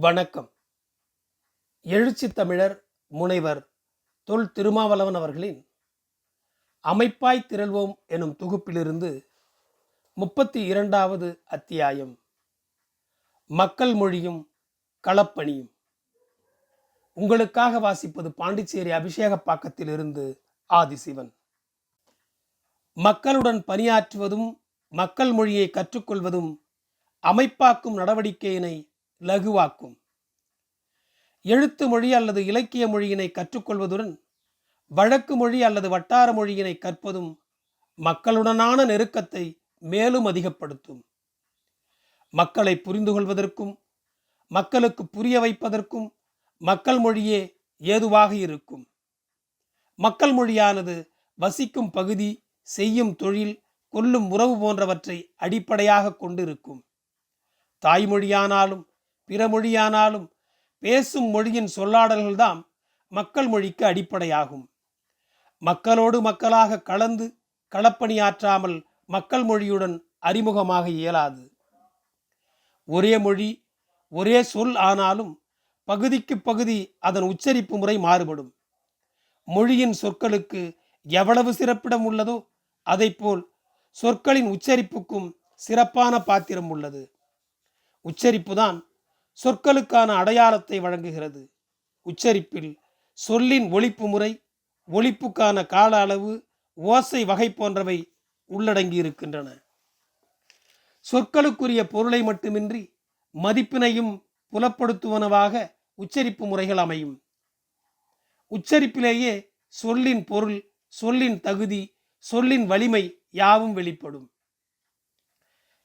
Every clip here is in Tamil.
வணக்கம். எழுச்சி தமிழர் முனைவர் தொல் திருமாவளவன் அவர்களின் அமைப்பாய் திரள்வோம் எனும் தொகுப்பிலிருந்து முப்பத்தி இரண்டாவது அத்தியாயம். மக்கள் மொழியும் களப்பணியும். உங்களுக்காக வாசிப்பது பாண்டிச்சேரி அபிஷேகப்பாக்கத்திலிருந்து ஆதிசிவன். மக்களுடன் பணியாற்றுவதும் மக்கள் மொழியை கற்றுக்கொள்வதும் அமைப்பாக்கும் நடவடிக்கையினை லகுவாக்கும். எழுத்து மொழி அல்லது இலக்கிய மொழியினை கற்றுக்கொள்வதுடன் வழக்கு மொழி அல்லது வட்டார மொழியினை கற்பதும் மக்களுடனான நெருக்கத்தை மேலும் அதிகப்படுத்தும். மக்களை புரிந்து கொள்வதற்கும் மக்களுக்கு புரிய வைப்பதற்கும் மக்கள் மொழியே ஏதுவாக இருக்கும். மக்கள் மொழியானது வசிக்கும் பகுதி செய்யும் தொழில் கொல்லும் உறவு போன்றவற்றை அடிப்படையாக கொண்டிருக்கும். தாய்மொழியானாலும் பிற மொழியானாலும் பேசும் மொழியின் சொல்லாடல்கள்தான் மக்கள் மொழிக்கு அடிப்படையாகும். மக்களோடு மக்களாக கலந்து களப்பணியாற்றாமல் மக்கள் மொழியுடன் அறிமுகமாக இயலாது. ஒரே மொழி ஒரே சொல் ஆனாலும் பகுதிக்கு பகுதி அதன் உச்சரிப்பு முறை மாறுபடும். மொழியின் சொற்களுக்கு எவ்வளவு சிறப்பிடம் உள்ளதோ அதைப்போல் சொற்களின் உச்சரிப்புக்கும் சிறப்பான பாத்திரம் உள்ளது. உச்சரிப்புதான் சொற்களுக்கான அடையாளத்தை வழங்குகிறது. உச்சரிப்பில் சொல்லின் ஒழிப்பு முறை ஒழிப்புக்கான கால அளவு ஓசை வகை போன்றவை உள்ளடங்கி இருக்கின்றன சொற்களுக்குரிய பொருளை மட்டுமின்றி மதிப்பினையும் புலப்படுத்துவனவாக உச்சரிப்பு முறைகள் அமையும். உச்சரிப்பிலேயே சொல்லின் பொருள் சொல்லின் தகுதி சொல்லின் வலிமை யாவும் வெளிப்படும்.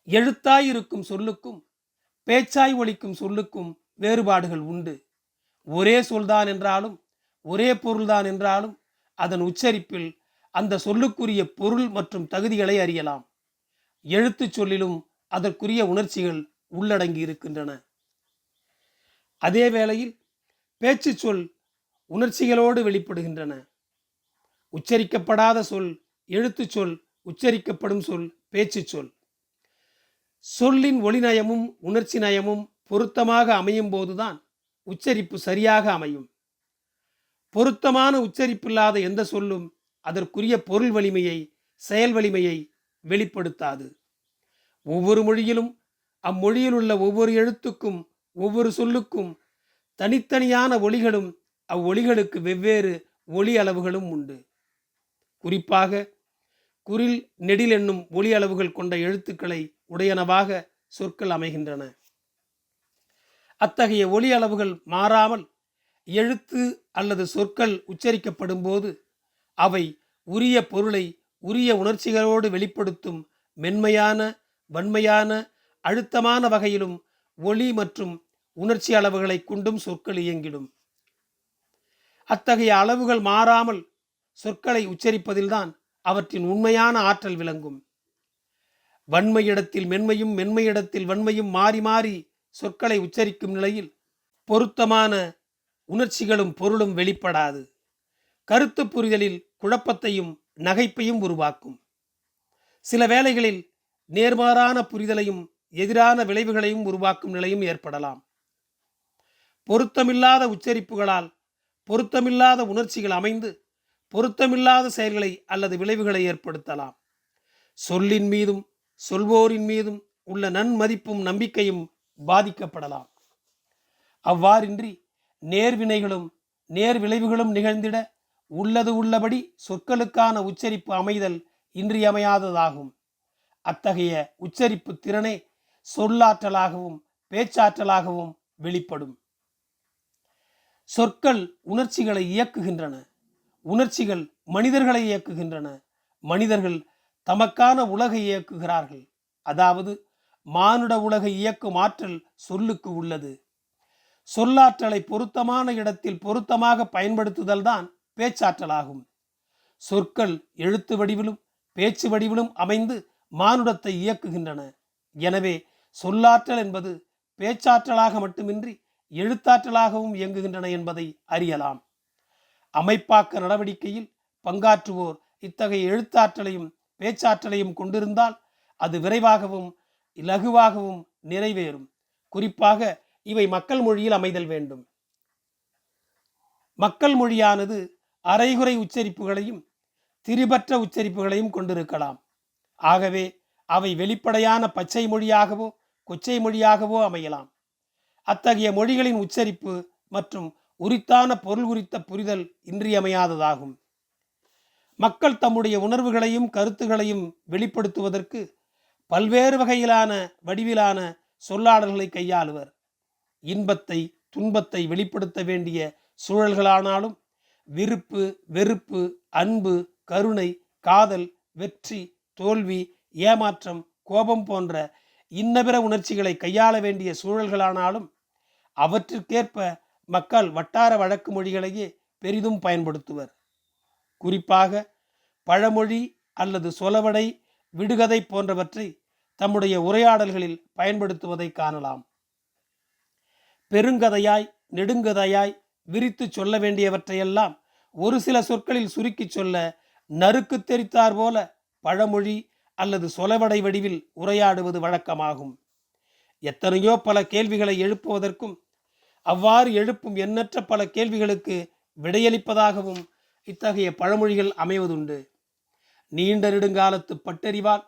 எழுத்தாயிருக்கும் சொல்லுக்கும் பேச்சாய் ஒழிக்கும் சொல்லுக்கும் வேறுபாடுகள் உண்டு. ஒரே சொல்தான் என்றாலும் ஒரே பொருள்தான் என்றாலும் அதன் உச்சரிப்பில் அந்த சொல்லுக்குரிய பொருள் மற்றும் தகுதிகளை அறியலாம். எழுத்துச் சொல்லிலும் அதற்குரிய உணர்ச்சிகள் உள்ளடங்கி இருக்கின்றன. அதே வேளையில் பேச்சு சொல் உணர்ச்சிகளோடு வெளிப்படுகின்றன. உச்சரிக்கப்படாத சொல் எழுத்துச் சொல் உச்சரிக்கப்படும் சொல் பேச்சு சொல். சொல்லின் ஒளிநயமும் உணர்ச்சி நயமும் பொருத்தமாக அமையும் போதுதான் உச்சரிப்பு சரியாக அமையும். பொருத்தமான உச்சரிப்பில்லாத எந்த சொல்லும் அதற்குரிய பொருள் வலிமையை செயல் வலிமையை வெளிப்படுத்தாது. ஒவ்வொரு மொழியிலும் அம்மொழியில் உள்ள ஒவ்வொரு எழுத்துக்கும் ஒவ்வொரு சொல்லுக்கும் தனித்தனியான ஒளிகளும் அவ்வொளிகளுக்கு வெவ்வேறு ஒளி அளவுகளும் உண்டு. குறிப்பாக குரில் நெடில் என்னும் ஒளி அளவுகள் கொண்ட எழுத்துக்களை உடையனவாக சொற்கள் அமைகின்றன. அத்தகைய ஒலி அளவுகள் மாறாமல் எழுத்து அல்லது சொற்கள் உச்சரிக்கப்படும் போது அவை உரிய பொருளை உரிய உணர்ச்சிகளோடு வெளிப்படுத்தும் மென்மையான வன்மையான அழுத்தமான வகையிலும் ஒளி மற்றும் உணர்ச்சி அளவுகளை கொண்டும் சொற்கள் இயங்கிடும். அத்தகைய அளவுகள் மாறாமல் சொற்களை உச்சரிப்பதில்தான் அவற்றின் உண்மையான ஆற்றல் விளங்கும். வன்மையிடத்தில் மென்மையும் மென்மையிடத்தில் வன்மையும் மாறி மாறி சொற்களை உச்சரிக்கும் நிலையில் பொருத்தமான உணர்ச்சிகளும் பொருளும் வெளிப்படாது. கருத்து புரிதலில் குழப்பத்தையும் நகைப்பையும் உருவாக்கும். சில வேளைகளில் நேர்மாறான புரிதலையும் எதிரான விளைவுகளையும் உருவாக்கும் நிலையும் ஏற்படலாம். பொருத்தமில்லாத உச்சரிப்புகளால் பொருத்தமில்லாத உணர்ச்சிகள் அமைந்து பொருத்தமில்லாத செயல்களை அல்லது விளைவுகளை ஏற்படுத்தலாம். சொல்லின் மீதும் சொல்வோரின் மீதும் உள்ள நன்மதிப்பும் நம்பிக்கையும் பாதிக்கப்படலாம். அவ்வாறின்றி நேர்வினைகளும் நேர் விளைவுகளும் நிகழ்ந்திட உள்ளது உள்ளபடி சொற்களுக்கான உச்சரிப்பு அமைதல் இன்றியமையாததாகும். அத்தகைய உச்சரிப்பு திறனே சொல்லாற்றலாகவும் பேச்சாற்றலாகவும் வெளிப்படும். சொற்கள் உணர்ச்சிகளை இயக்குகின்றன. உணர்ச்சிகள் மனிதர்களை இயக்குகின்றன. மனிதர்கள் தமக்கான உலகை இயக்குகிறார்கள். அதாவது மானுட உலகை இயக்கும் ஆற்றல் சொல்லுக்கு உள்ளது. சொல்லாற்றலை பொருத்தமான இடத்தில் பொருத்தமாக பயன்படுத்துதல் தான் பேச்சாற்றலாகும். சொற்கள் எழுத்து வடிவிலும் பேச்சு வடிவிலும் அமைந்து மானுடத்தை இயக்குகின்றன. எனவே சொல்லாற்றல் என்பது பேச்சாற்றலாக மட்டுமின்றி எழுத்தாற்றலாகவும் இயங்குகின்றன என்பதை அறியலாம். அமைப்பாக்க நடவடிக்கையில் பங்காற்றுவோர் இத்தகைய எழுத்தாற்றலையும் பேச்சாற்றலையும் கொண்டிருந்தால் அது விரைவாகவும் இலகுவாகவும் நிறைவேறும். குறிப்பாக இவை மக்கள் மொழியில் அமைதல் வேண்டும். மக்கள் மொழியானது அரைகுறை உச்சரிப்புகளையும் திரிபற்ற உச்சரிப்புகளையும் கொண்டிருக்கலாம். ஆகவே அவை வெளிப்படையான பச்சை மொழியாகவோ கொச்சை மொழியாகவோ அமையலாம். அத்தகைய மொழிகளின் உச்சரிப்பு மற்றும் உரித்தான பொருள் குறித்த புரிதல் இன்றியமையாததாகும். மக்கள் தம்முடைய உணர்வுகளையும் கருத்துகளையும் வெளிப்படுத்துவதற்கு பல்வேறு வகையிலான வடிவிலான சொல்லாடல்களை கையாளுவர். இன்பத்தை துன்பத்தை வெளிப்படுத்த வேண்டிய சூழல்களானாலும் விருப்பு வெறுப்பு அன்பு கருணை காதல் வெற்றி தோல்வி ஏமாற்றம் கோபம் போன்ற இன்னபிற உணர்ச்சிகளை கையாள வேண்டிய சூழல்களானாலும் அவற்றிற்கேற்ப மக்கள் வட்டார வழக்கு மொழிகளையே பெரிதும் பயன்படுத்துவர். குறிப்பாக பழமொழி அல்லது சொலவடை விடுகதை போன்றவற்றை தம்முடைய உரையாடல்களில் பயன்படுத்துவதை காணலாம். பெருங்கதையாய் நெடுங்கதையாய் விரித்து சொல்ல வேண்டியவற்றையெல்லாம் ஒரு சில சொற்களில் சுருக்கிச் சொல்ல நறுக்கு தெரித்தார் போல பழமொழி அல்லது சொலவடை வடிவில் உரையாடுவது வழக்கமாகும். எத்தனையோ பல கேள்விகளை எழுப்புவதற்கும் அவ்வாறு எழுப்பும் எண்ணற்ற பல கேள்விகளுக்கு விடையளிப்பதாகவும் இத்தகைய பழமொழிகள் அமைவதுண்டு. நீண்ட நெடுங்காலத்து பட்டறிவால்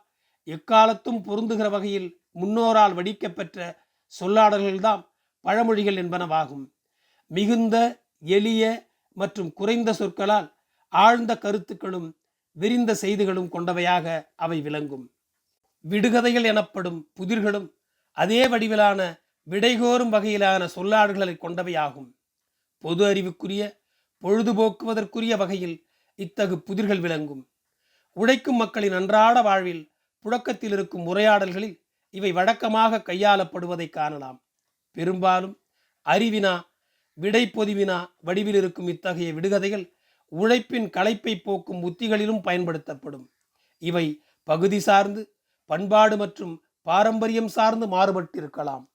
எக்காலத்தும் பொருந்துகிற வகையில் முன்னோரால் வடிக்கப்பெற்ற சொல்லாடல்கள்தாம் பழமொழிகள் என்பனவாகும். மிகுந்த எளிய மற்றும் குறைந்த சொற்களால் ஆழ்ந்த கருத்துக்களும் விரிந்த செய்திகளும் கொண்டவையாக அவை விளங்கும். விடுகதைகள் எனப்படும் புதிர்களும் அதே வடிவிலான விடைகோரும் வகையிலான சொல்லாடல்களை கொண்டவையாகும். பொது அறிவுக்குரிய பொழுதுபோக்குவதற்குரிய வகையில் இத்தகு புதிர்கள் விளங்கும். உழைக்கும் மக்களின் அன்றாட வாழ்வில் புழக்கத்தில் இருக்கும் உரையாடல்களில் இவை வழக்கமாக கையாளப்படுவதை காணலாம். பெரும்பாலும் அறிவினா விடை பொதிவினா வடிவில் இருக்கும் இத்தகைய விடுகதைகள் உழைப்பின் களைப்பை போக்கும் உத்திகளிலும் பயன்படுத்தப்படும். இவை பகுதி சார்ந்து பண்பாடு மற்றும் பாரம்பரியம் சார்ந்து மாறுபட்டிருக்கலாம்.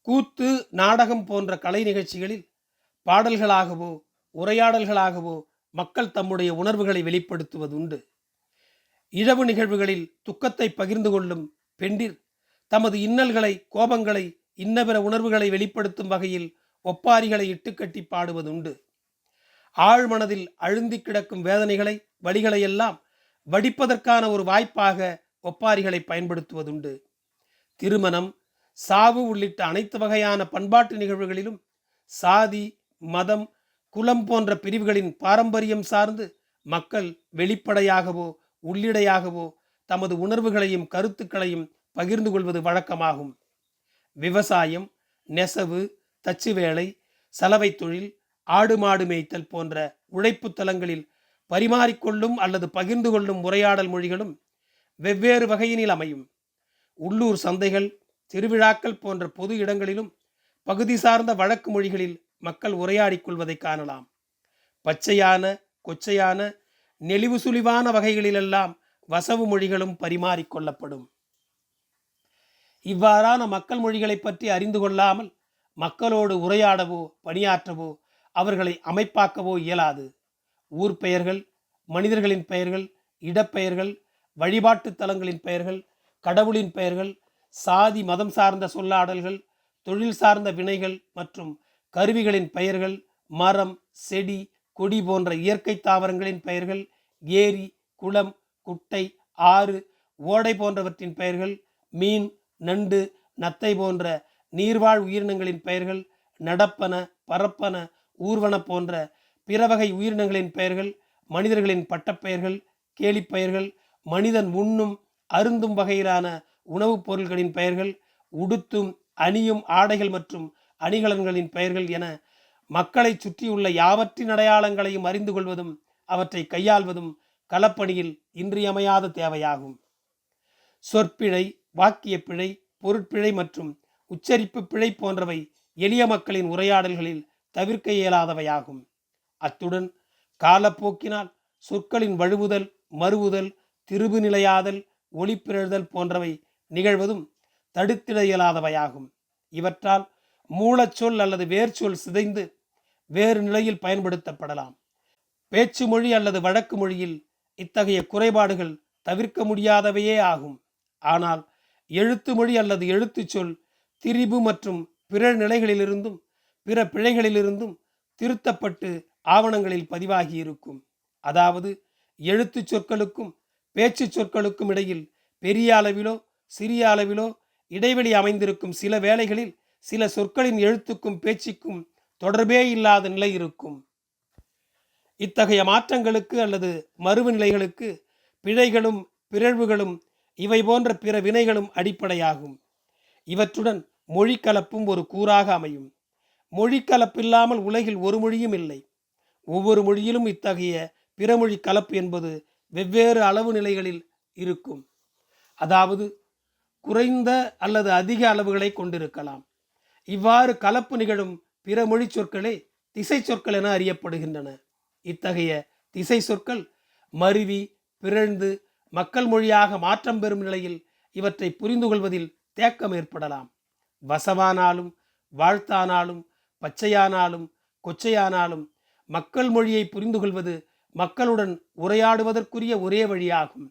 கூத்து நாடகம் போன்ற கலை நிகழ்ச்சிகளில் பாடல்களாகவோ உரையாடல்களாகவோ மக்கள் தம்முடைய உணர்வுகளை வெளிப்படுத்துவதுண்டு. இழவு நிகழ்வுகளில் துக்கத்தை பகிர்ந்து கொள்ளும் பெண்டிர் தமது இன்னல்களை கோபங்களை இன்னபிற உணர்வுகளை வெளிப்படுத்தும் வகையில் ஒப்பாரிகளை இட்டுக்கட்டி பாடுவதுண்டு. ஆழ்மனதில் அழுந்தி கிடக்கும் வேதனைகளை வழிகளையெல்லாம் வடிப்பதற்கான ஒரு வாய்ப்பாக ஒப்பாரிகளை பயன்படுத்துவதுண்டு. திருமணம் சாவு உள்ளிட்ட அனைத்து வகையான பண்பாட்டு நிகழ்வுகளிலும் சாதி மதம் குலம் போன்ற பிரிவுகளின் பாரம்பரியம் சார்ந்து மக்கள் வெளிப்படையாகவோ உள்ளிடையாகவோ தமது உணர்வுகளையும் கருத்துக்களையும் பகிர்ந்து கொள்வது வழக்கமாகும். விவசாயம் நெசவு தச்சு வேலை சலவை தொழில் ஆடு மாடு மேய்த்தல் போன்ற உழைப்பு தலங்களில் பரிமாறிக்கொள்ளும் அல்லது பகிர்ந்து கொள்ளும் உரையாடல் மொழிகளும் வெவ்வேறு வகையினில் அமையும். உள்ளூர் சந்தைகள் திருவிழாக்கள் போன்ற பொது இடங்களிலும் பகுதி சார்ந்த வழக்கு மொழிகளில் மக்கள் உரையாடிக் கொள்வதை காணலாம். பச்சையான கொச்சையான நெளிவு சுழிவான வகைகளிலெல்லாம் வசவு மொழிகளும் பரிமாறிக்கொள்ளப்படும் இவ்வாறான மக்கள் மொழிகளை பற்றி அறிந்து கொள்ளாமல் மக்களோடு உரையாடவோ பணியாற்றவோ அவர்களை அமைப்பாக்கவோ இயலாது. ஊர் பெயர்கள் மனிதர்களின் பெயர்கள் இடப்பெயர்கள் வழிபாட்டு தலங்களின் பெயர்கள் கடவுளின் பெயர்கள் சாதி மதம் சார்ந்த சொல்லாடல்கள் தொழில் சார்ந்த வினைகள் மற்றும் கருவிகளின் பெயர்கள் மரம் செடி கொடி போன்ற இயற்கை தாவரங்களின் பெயர்கள் ஏரி குளம் குட்டை ஆறு ஓடை போன்றவற்றின் பெயர்கள் மீன் நண்டு நத்தை போன்ற நீர்வாழ் உயிரினங்களின் பெயர்கள் நடப்பன பரப்பன ஊர்வன போன்ற பிற வகை உயிரினங்களின் பெயர்கள் மனிதர்களின் பட்டப்பெயர்கள் கேலிப்பெயர்கள் மனிதன் உண்ணும் அருந்தும் வகையிலான உணவுப் பொருள்களின் பெயர்கள் உடுத்தும் அணியும் ஆடைகள் மற்றும் அணிகலன்களின் பெயர்கள் என மக்களை சுற்றியுள்ள யாவற்றின் அடையாளங்களையும் அறிந்து கொள்வதும் அவற்றை கையாள்வதும் களப்பணியில் இன்றியமையாத தேவையாகும். சொற்பிழை வாக்கிய பிழை பொருட்பிழை மற்றும் உச்சரிப்பு பிழை போன்றவை எளிய மக்களின் உரையாடல்களில் தவிர்க்க இயலாதவையாகும். அத்துடன் காலப்போக்கினால் சொற்களின் வழுவுதல் மறுவுதல் திருவு நிலையாதல் ஒளிப்பிறழ்தல் போன்றவை நிகழ்வதும் தடுத்திட இயலாதவையாகும். இவற்றால் மூலச்சொல் அல்லது வேர்ச்சொல் சிதைந்து வேறு நிலையில் பயன்படுத்தப்படலாம். பேச்சு மொழி அல்லது வழக்கு மொழியில் இத்தகைய குறைபாடுகள் தவிர்க்க முடியாதவையே ஆகும். ஆனால் எழுத்து மொழி அல்லது எழுத்துச்சொல் திரிபு மற்றும் பிற நிலைகளிலிருந்தும் பிற பிழைகளிலிருந்தும் திருத்தப்பட்டு ஆவணங்களில் பதிவாகி இருக்கும். அதாவது எழுத்துச் சொற்களுக்கும் பேச்சு சொற்களுக்கும் இடையில் பெரிய அளவிலோ சிறிய அளவிலோ இடைவெளி அமைந்திருக்கும் சில வேளைகளில் சில சொற்களின் எழுத்துக்கும் பேச்சுக்கும் தொடர்பே இல்லாத நிலை இருக்கும். இத்தகைய மாற்றங்களுக்கு அல்லது மறுவு நிலைகளுக்கு பிழைகளும் பிறழ்வுகளும் இவை போன்ற பிற வினைகளும் அடிப்படையாகும். இவற்றுடன் மொழி கலப்பும் ஒரு கூறாக அமையும். மொழி கலப்பில்லாமல் உலகில் ஒரு மொழியும் இல்லை. ஒவ்வொரு மொழியிலும் இத்தகைய பிறமொழி கலப்பு என்பது வெவ்வேறு அளவு நிலைகளில் இருக்கும். அதாவது குறைந்த அல்லது அதிக அளவுகளை கொண்டிருக்கலாம். இவ்வாறு கலப்பு நிகழும் பிற மொழி சொற்களே திசை சொற்கள் என அறியப்படுகின்றன. இத்தகைய திசை சொற்கள் மருவி பிறழ்ந்து மக்கள் மொழியாக மாற்றம் பெறும் நிலையில் இவற்றை புரிந்து கொள்வதில் தேக்கம் ஏற்படலாம். வசவானாலும் வாழ்த்தானாலும் பச்சையானாலும் கொச்சையானாலும் மக்கள் மொழியை புரிந்து கொள்வது மக்களுடன் உரையாடுவதற்குரிய ஒரே வழியாகும்.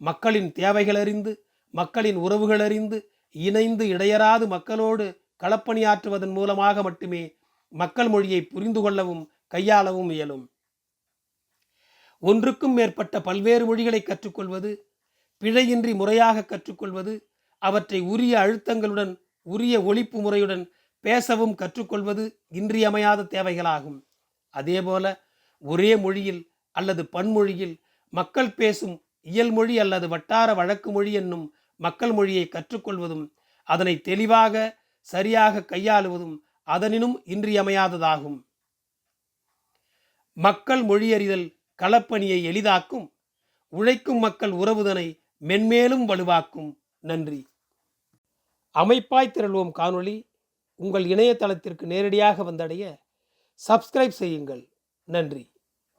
மக்களின் தேவைகள் அறிந்து மக்களின் உறவுகள் அறிந்து இணைந்து இடையராது மக்களோடு களப்பணியாற்றுவதன் மூலமாக மட்டுமே மக்கள் மொழியை புரிந்து கொள்ளவும் கையாளவும் இயலும். ஒன்றுக்கும் மேற்பட்ட பல்வேறு மொழிகளை கற்றுக்கொள்வது பிழையின்றி முறையாக கற்றுக்கொள்வது அவற்றை உரிய அழுத்தங்களுடன் உரிய ஒழிப்பு முறையுடன் பேசவும் கற்றுக்கொள்வது இன்றியமையாத தேவைகளாகும். அதேபோல ஒரே மொழியில் அல்லது பன்மொழியில் மக்கள் பேசும் இயல்மொழி அல்லது வட்டார வழக்கு மொழி என்னும் மக்கள் மொழியை கற்றுக்கொள்வதும் அதனை தெளிவாக சரியாக கையாளுவதும் அதனினும் இன்றியமையாததாகும். மக்கள் மொழியறிதல் களப்பணியை எளிதாக்கும் உழைக்கும் மக்கள் உறவுதனை மென்மேலும் வலுவாக்கும். நன்றி. அமைப்பாய் திரள்வோம் காணொளி. உங்கள் இணையதளத்திற்கு நேரடியாக வந்தடைய சப்ஸ்கிரைப் செய்யுங்கள். நன்றி.